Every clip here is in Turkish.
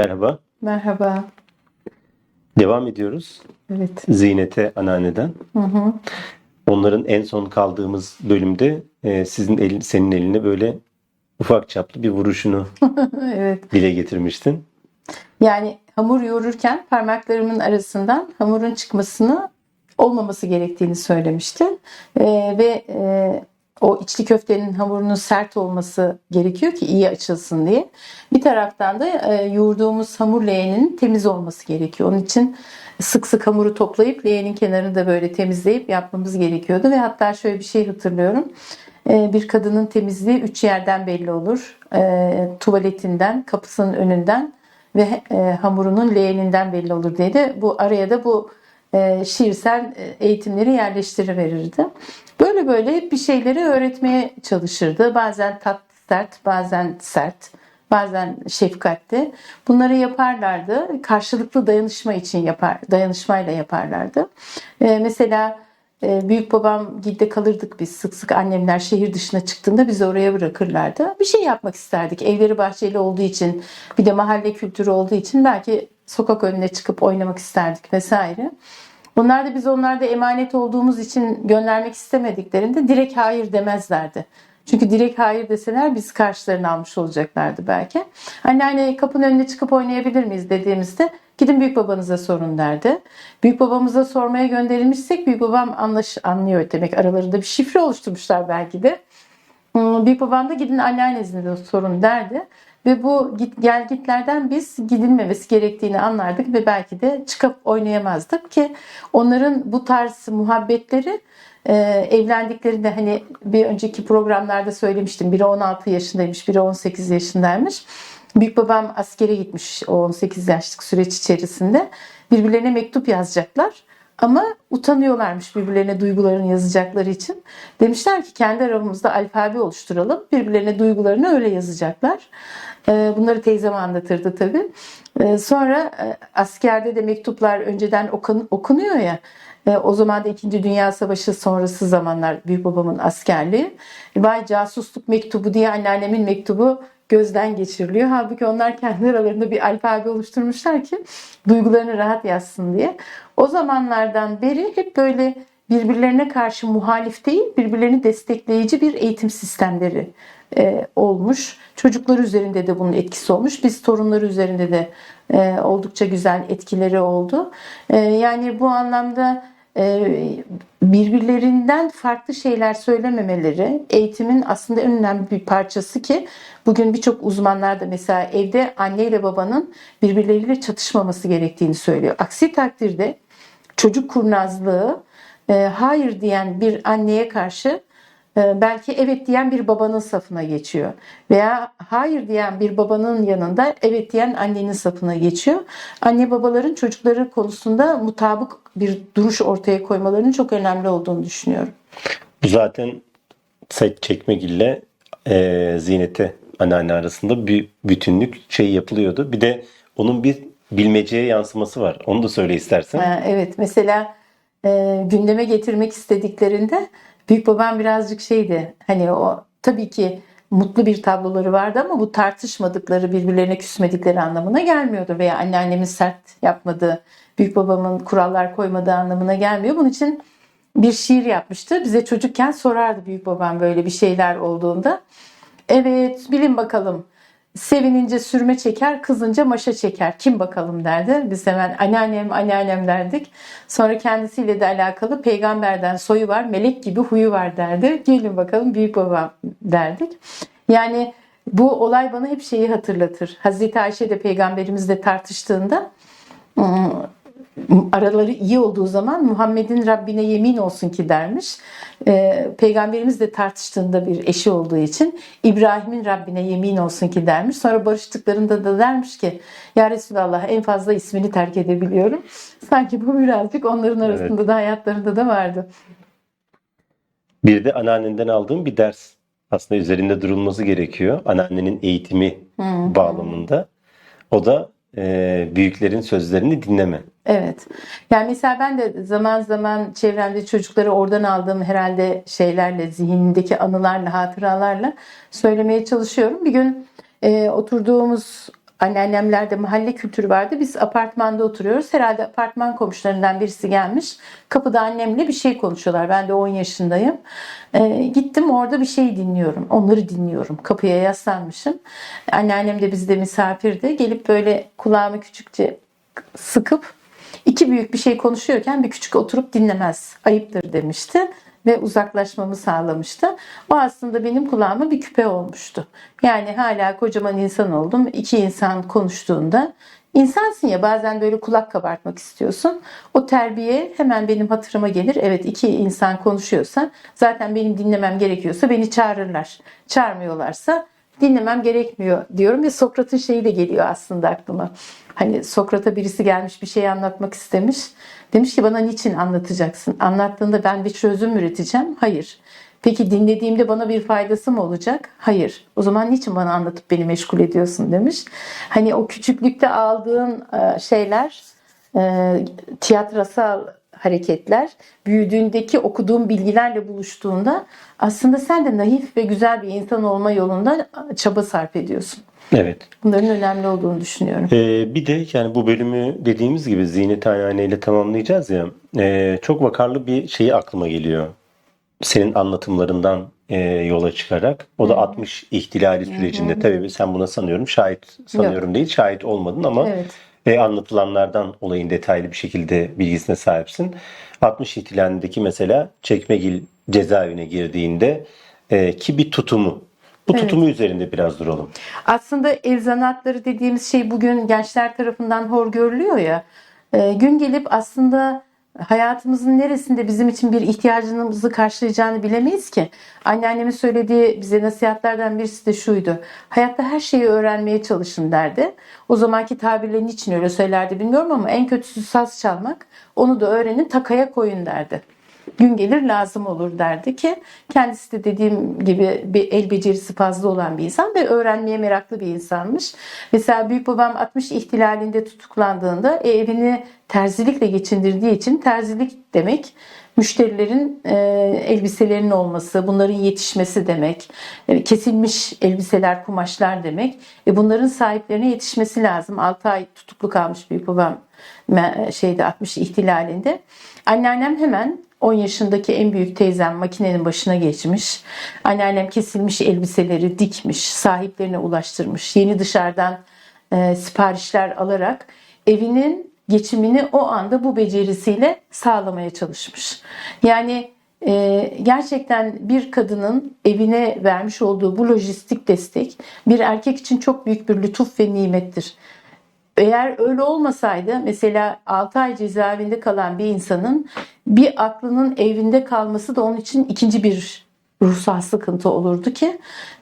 Merhaba. Merhaba. Devam ediyoruz. Evet. Ziynete anneanneden. Onların en son kaldığımız bölümde e, sizin elin, senin eline böyle ufak çaplı bir vuruşunu evet. dile getirmiştin. Yani hamur yoğururken parmaklarımın arasından hamurun çıkmasını olmaması gerektiğini söylemişti. Ee, ve e, o içli köftenin hamurunun sert olması gerekiyor ki iyi açılsın diye. Bir taraftan da e, yoğurduğumuz hamur leğeninin temiz olması gerekiyor. Onun için sık sık hamuru toplayıp leğenin kenarını da böyle temizleyip yapmamız gerekiyordu. Ve hatta şöyle bir şey hatırlıyorum. E, bir kadının temizliği üç yerden belli olur. E, tuvaletinden, kapısının önünden ve e, hamurunun leğeninden belli olur diye de bu araya da bu e, şiirsel e, eğitimleri yerleştiriverirdi. Böyle böyle hep bir şeyleri öğretmeye çalışırdı. Bazen tatlı sert, bazen sert, bazen şefkatli. Bunları yaparlardı. Karşılıklı dayanışma için yapar, dayanışmayla yaparlardı. E, mesela e, büyük babam gidde kalırdık biz sık sık annemler şehir dışına çıktığında bizi oraya bırakırlardı. Bir şey yapmak isterdik. Evleri bahçeli olduğu için bir de mahalle kültürü olduğu için belki sokak önüne çıkıp oynamak isterdik vesaire. Bunlar da biz onlarda emanet olduğumuz için göndermek istemediklerinde direkt hayır demezlerdi. Çünkü direkt hayır deseler biz karşılarına almış olacaklardı belki. Anneanne kapının önüne çıkıp oynayabilir miyiz dediğimizde gidin büyük babanıza sorun derdi. Büyük babamıza sormaya gönderilmişsek büyük babam anlaş, anlıyor demek. Aralarında bir şifre oluşturmuşlar belki de. Hmm, Büyük babam da gidin anneannenizle de sorun derdi. Ve bu git, gel gitlerden biz gidilmemesi gerektiğini anlardık ve belki de çıkıp oynayamazdık ki onların bu tarz muhabbetleri e, evlendiklerinde hani bir önceki programlarda söylemiştim. Biri 16 yaşındaymış, biri 18 yaşındaymış. Büyük babam askere gitmiş o 18 yaşlık süreç içerisinde. Birbirlerine mektup yazacaklar. Ama utanıyorlarmış birbirlerine duygularını yazacakları için. Demişler ki kendi aramızda alfabe oluşturalım. Birbirlerine duygularını öyle yazacaklar. Ee, Bunları teyzem anlatırdı tabii. Ee, Sonra e, askerde de mektuplar önceden okun- okunuyor ya. E, O zaman da 2. Dünya Savaşı sonrası zamanlar büyük babamın askerliği. Vay casusluk mektubu diye anneannemin mektubu gözden geçiriliyor. Halbuki onlar kendi aralarında bir alfabe oluşturmuşlar ki duygularını rahat yazsın diye. O zamanlardan beri hep böyle birbirlerine karşı muhalif değil, birbirlerini destekleyici bir eğitim sistemleri e, olmuş. Çocuklar üzerinde de bunun etkisi olmuş. Biz torunları üzerinde de e, oldukça güzel etkileri oldu. E, yani bu anlamda e, birbirlerinden farklı şeyler söylememeleri eğitimin aslında en önemli bir parçası ki bugün birçok uzmanlar da mesela evde anne ile babanın birbirleriyle çatışmaması gerektiğini söylüyor. Aksi takdirde çocuk kurnazlığı e, hayır diyen bir anneye karşı belki evet diyen bir babanın safına geçiyor. Veya hayır diyen bir babanın yanında evet diyen annenin safına geçiyor. Anne babaların çocukları konusunda mutabık bir duruş ortaya koymalarının çok önemli olduğunu düşünüyorum. Bu zaten Said Çekmegil'le e, Ziynete anneanne arasında bir bütünlük şey yapılıyordu. Bir de onun bir bilmeceye yansıması var. Onu da söyle istersen. Ha, Evet mesela e, gündeme getirmek istediklerinde büyük babam birazcık şeydi hani o tabii ki mutlu bir tabloları vardı ama bu tartışmadıkları birbirlerine küsmedikleri anlamına gelmiyordu veya anneannemin sert yapmadığı büyük babamın kurallar koymadığı anlamına gelmiyor. Bunun için bir şiir yapmıştı. Bize çocukken sorardı büyük babam böyle bir şeyler olduğunda. Evet bilin bakalım. Sevinince sürme çeker, kızınca maşa çeker. Kim bakalım derdi. Biz hemen anneannem, anneannem derdik. Sonra kendisiyle de alakalı peygamberden soyu var, melek gibi huyu var derdi. Gelin bakalım büyük babam derdik. Yani bu olay bana hep şeyi hatırlatır. Hazreti Ayşe de peygamberimizle tartıştığında araları iyi olduğu zaman Muhammed'in Rabbine yemin olsun ki dermiş. Ee, Peygamberimiz de tartıştığında bir eşi olduğu için İbrahim'in Rabbine yemin olsun ki dermiş. Sonra barıştıklarında da dermiş ki Ya Resulallah en fazla ismini terk edebiliyorum. Sanki bu birazcık onların arasında da hayatlarında da vardı. Bir de anneannenden aldığım bir ders. Aslında üzerinde durulması gerekiyor. Anneannenin eğitimi bağlamında. O da e, büyüklerin sözlerini dinleme. Evet. Yani mesela ben de zaman zaman çevremde çocukları oradan aldığım herhalde şeylerle, zihnindeki anılarla, hatıralarla söylemeye çalışıyorum. Bir gün e, oturduğumuz anneannemlerde mahalle kültürü vardı. Biz apartmanda oturuyoruz. Herhalde apartman komşularından birisi gelmiş. Kapıda annemle bir şey konuşuyorlar. Ben de 10 yaşındayım. Ee, gittim orada bir şey dinliyorum. Onları dinliyorum. Kapıya yaslanmışım. Anneannem de bizde misafirdi. Gelip böyle kulağımı küçükçe sıkıp iki büyük bir şey konuşuyorken bir küçük oturup dinlemez. Ayıptır demişti ve uzaklaşmamı sağlamıştı. O aslında benim kulağıma bir küpe olmuştu. Yani hala kocaman insan oldum. İki insan konuştuğunda insansın ya bazen böyle kulak kabartmak istiyorsun. O terbiye hemen benim hatırıma gelir. Evet iki insan konuşuyorsa zaten benim dinlemem gerekiyorsa beni çağırırlar. Çağırmıyorlarsa dinlemem gerekmiyor diyorum ve Sokrat'ın şeyi de geliyor aslında aklıma. Hani Sokrat'a birisi gelmiş bir şey anlatmak istemiş. Demiş ki bana niçin anlatacaksın? Anlattığında ben bir çözüm üreteceğim. Hayır. Peki dinlediğimde bana bir faydası mı olacak? Hayır. O zaman niçin bana anlatıp beni meşgul ediyorsun demiş. Hani o küçüklükte aldığın şeyler tiyatrosal hareketler büyüdüğündeki okuduğun bilgilerle buluştuğunda aslında sen de naif ve güzel bir insan olma yolunda çaba sarf ediyorsun. Evet. Bunların önemli olduğunu düşünüyorum. Ee, bir de yani bu bölümü dediğimiz gibi Zinet Anneanne ile tamamlayacağız ya. e, çok vakarlı bir şeyi aklıma geliyor. Senin anlatımlarından e, yola çıkarak. O da 60 ihtilali sürecinde. Tabii sen buna sanıyorum şahit sanıyorum değil şahit olmadın ama Evet. E, anlatılanlardan olayın detaylı bir şekilde bilgisine sahipsin. 60 ihtilalindeki mesela Çekmegil cezaevine girdiğinde e, ki bir tutumu. Bu Evet. tutumu üzerinde biraz duralım. Aslında ev zanaatları dediğimiz şey bugün gençler tarafından hor görülüyor ya. E, gün gelip aslında hayatımızın neresinde bizim için bir ihtiyacımızı karşılayacağını bilemeyiz ki. Anneannemin söylediği bize nasihatlerden birisi de şuydu. Hayatta her şeyi öğrenmeye çalışın derdi. O zamanki tabirlerin için öyle söylerdi bilmiyorum ama en kötüsü saz çalmak. Onu da öğrenin takaya koyun derdi gün gelir lazım olur derdi ki kendisi de dediğim gibi bir el becerisi fazla olan bir insan ve öğrenmeye meraklı bir insanmış. Mesela büyük babam 60 ihtilalinde tutuklandığında e, evini terzilikle geçindirdiği için terzilik demek müşterilerin e, elbiselerinin olması, bunların yetişmesi demek, e, kesilmiş elbiseler, kumaşlar demek. E, bunların sahiplerine yetişmesi lazım. 6 ay tutuklu kalmış büyük babam şeyde 60 ihtilalinde. Anneannem hemen 10 yaşındaki en büyük teyzem makinenin başına geçmiş. Anneannem kesilmiş elbiseleri dikmiş, sahiplerine ulaştırmış. Yeni dışarıdan e, siparişler alarak evinin geçimini o anda bu becerisiyle sağlamaya çalışmış. Yani e, gerçekten bir kadının evine vermiş olduğu bu lojistik destek bir erkek için çok büyük bir lütuf ve nimettir. Eğer öyle olmasaydı mesela 6 ay cezaevinde kalan bir insanın bir aklının evinde kalması da onun için ikinci bir ruhsal sıkıntı olurdu ki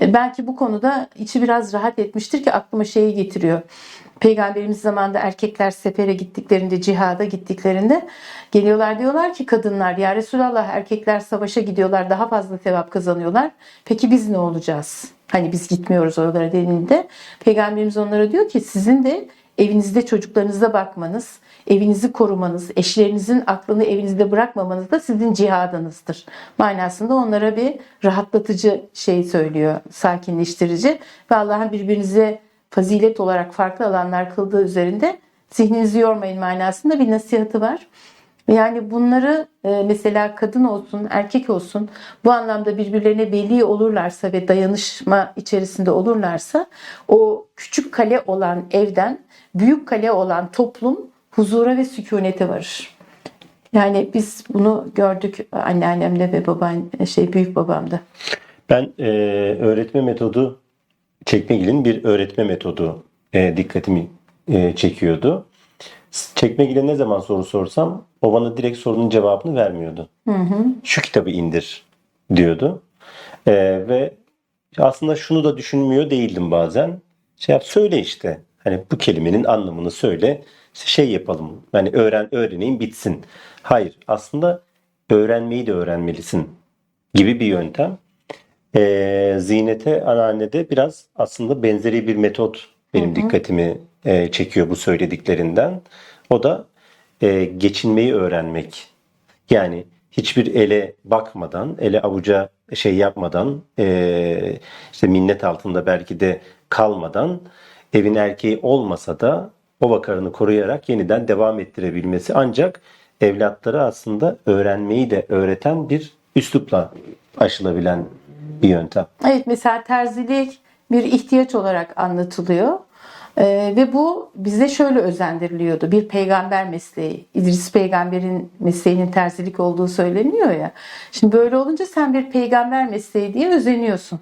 e, belki bu konuda içi biraz rahat etmiştir ki aklıma şeyi getiriyor. Peygamberimiz zamanında erkekler sefere gittiklerinde, cihada gittiklerinde geliyorlar diyorlar ki kadınlar ya Resulallah erkekler savaşa gidiyorlar daha fazla sevap kazanıyorlar. Peki biz ne olacağız? Hani biz gitmiyoruz oralara dediğinde Peygamberimiz onlara diyor ki sizin de evinizde çocuklarınıza bakmanız, evinizi korumanız, eşlerinizin aklını evinizde bırakmamanız da sizin cihadınızdır. Manasında onlara bir rahatlatıcı şey söylüyor, sakinleştirici ve Allah'ın birbirinize fazilet olarak farklı alanlar kıldığı üzerinde zihninizi yormayın manasında bir nasihatı var. Yani bunları e, mesela kadın olsun, erkek olsun bu anlamda birbirlerine veli olurlarsa ve dayanışma içerisinde olurlarsa o küçük kale olan evden büyük kale olan toplum huzura ve sükunete varır. Yani biz bunu gördük anneannemde ve baban şey büyük babamda. Ben e, öğretme metodu Çekmegil'in bir öğretme metodu e, dikkatimi e, çekiyordu. Çekmegil'e ne zaman soru sorsam o bana direkt sorunun cevabını vermiyordu. Şu kitabı indir diyordu. E, ve aslında şunu da düşünmüyor değildim bazen. Şey yap söyle işte. Hani bu kelimenin anlamını söyle. Şey yapalım. Yani öğren öğreneyim bitsin. Hayır aslında öğrenmeyi de öğrenmelisin gibi bir yöntem. E, Ziynete Anneanne'de biraz aslında benzeri bir metot benim dikkatimi e, çekiyor bu söylediklerinden. O da e, geçinmeyi öğrenmek. Yani hiçbir ele bakmadan, ele avuca şey yapmadan, e, işte minnet altında belki de kalmadan evin erkeği olmasa da o vakarını koruyarak yeniden devam ettirebilmesi ancak evlatları aslında öğrenmeyi de öğreten bir üslupla aşılabilen bir yöntem. Evet mesela terzilik bir ihtiyaç olarak anlatılıyor. Ee, ve bu bize şöyle özendiriliyordu. Bir peygamber mesleği. İdris peygamberin mesleğinin terzilik olduğu söyleniyor ya. Şimdi böyle olunca sen bir peygamber mesleği diye özeniyorsun.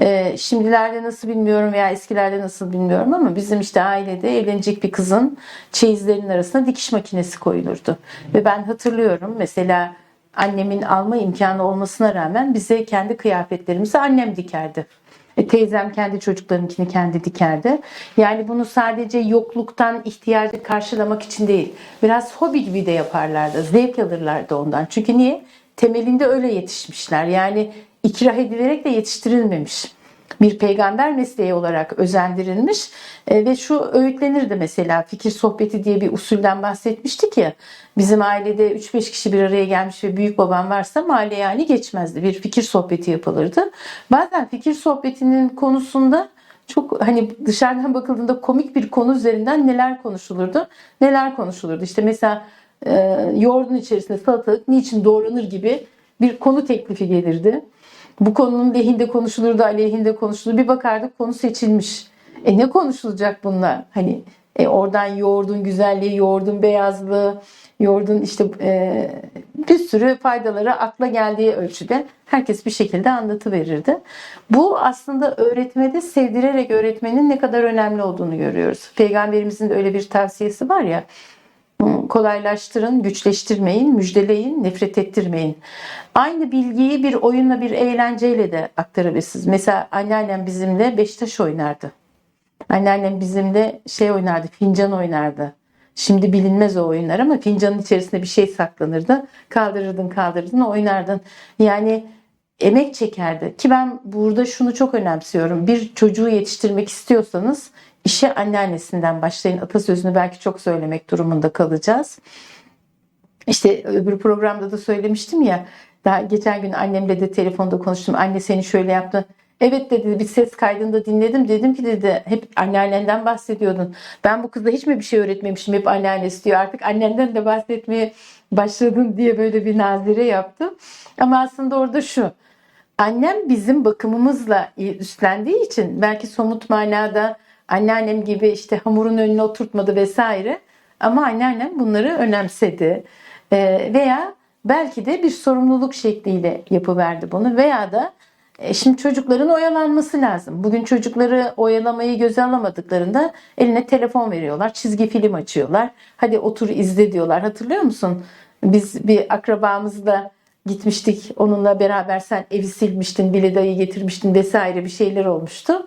Ee, şimdilerde nasıl bilmiyorum veya eskilerde nasıl bilmiyorum ama bizim işte ailede evlenecek bir kızın çeyizlerin arasına dikiş makinesi koyulurdu. Ve ben hatırlıyorum mesela annemin alma imkanı olmasına rağmen bize kendi kıyafetlerimizi annem dikerdi. E, teyzem kendi çocuklarınkini kendi dikerdi. Yani bunu sadece yokluktan ihtiyacı karşılamak için değil. Biraz hobi gibi de yaparlardı. Zevk alırlardı ondan. Çünkü niye? Temelinde öyle yetişmişler. Yani ikrah edilerek de yetiştirilmemiş bir peygamber mesleği olarak özendirilmiş. E, ve şu öğütlenirdi mesela fikir sohbeti diye bir usulden bahsetmiştik ya. Bizim ailede 3-5 kişi bir araya gelmiş ve büyük babam varsa mahalle yani geçmezdi. Bir fikir sohbeti yapılırdı. Bazen fikir sohbetinin konusunda çok hani dışarıdan bakıldığında komik bir konu üzerinden neler konuşulurdu? Neler konuşulurdu? İşte mesela e, yoğurdun içerisinde salatalık niçin doğranır gibi bir konu teklifi gelirdi. Bu konunun lehinde konuşulurdu, aleyhinde konuşulurdu. Bir bakardık konu seçilmiş. E ne konuşulacak bunlar? Hani e oradan yoğurdun güzelliği, yoğurdun beyazlığı, yoğurdun işte e, bir sürü faydaları akla geldiği ölçüde herkes bir şekilde anlatı verirdi. Bu aslında öğretmede sevdirerek öğretmenin ne kadar önemli olduğunu görüyoruz. Peygamberimizin de öyle bir tavsiyesi var ya kolaylaştırın, güçleştirmeyin, müjdeleyin, nefret ettirmeyin. Aynı bilgiyi bir oyunla, bir eğlenceyle de aktarabilirsiniz. Mesela anneannem bizimle Beşiktaş oynardı. Anneannem bizimle şey oynardı, fincan oynardı. Şimdi bilinmez o oyunlar ama fincanın içerisinde bir şey saklanırdı. Kaldırırdın, kaldırırdın, oynardın. Yani emek çekerdi. Ki ben burada şunu çok önemsiyorum. Bir çocuğu yetiştirmek istiyorsanız işe anneannesinden başlayın. Atasözünü belki çok söylemek durumunda kalacağız. İşte öbür programda da söylemiştim ya. Daha geçen gün annemle de telefonda konuştum. Anne seni şöyle yaptı. Evet dedi bir ses kaydında dinledim. Dedim ki dedi hep anneannenden bahsediyordun. Ben bu kıza hiç mi bir şey öğretmemişim? Hep anneannesi diyor. Artık annenden de bahsetmeye başladın diye böyle bir nazire yaptım. Ama aslında orada şu. Annem bizim bakımımızla üstlendiği için belki somut manada anneannem gibi işte hamurun önüne oturtmadı vesaire. Ama anneannem bunları önemsedi. Ee, veya belki de bir sorumluluk şekliyle yapıverdi bunu. Veya da e, şimdi çocukların oyalanması lazım. Bugün çocukları oyalamayı göze alamadıklarında eline telefon veriyorlar. Çizgi film açıyorlar. Hadi otur izle diyorlar. Hatırlıyor musun? Biz bir akrabamızla gitmiştik. Onunla beraber sen evi silmiştin, biledayı getirmiştin vesaire bir şeyler olmuştu.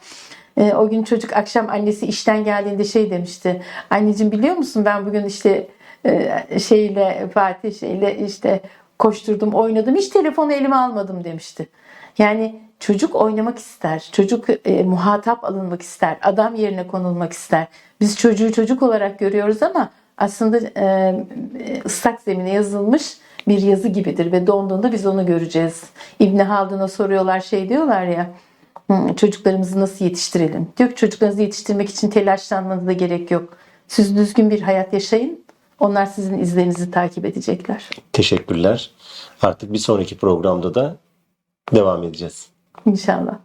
E, o gün çocuk akşam annesi işten geldiğinde şey demişti. Anneciğim biliyor musun ben bugün işte e, şeyle Fatih şeyle işte koşturdum, oynadım. Hiç telefonu elime almadım demişti. Yani çocuk oynamak ister. Çocuk e, muhatap alınmak ister. Adam yerine konulmak ister. Biz çocuğu çocuk olarak görüyoruz ama aslında e, ıslak zemine yazılmış bir yazı gibidir ve donduğunda biz onu göreceğiz. İbni Haldun'a soruyorlar şey diyorlar ya "Hı, çocuklarımızı nasıl yetiştirelim? Diyor ki çocuklarınızı yetiştirmek için telaşlanmanıza gerek yok. Siz düzgün bir hayat yaşayın. Onlar sizin izlerinizi takip edecekler. Teşekkürler. Artık bir sonraki programda da devam edeceğiz. İnşallah.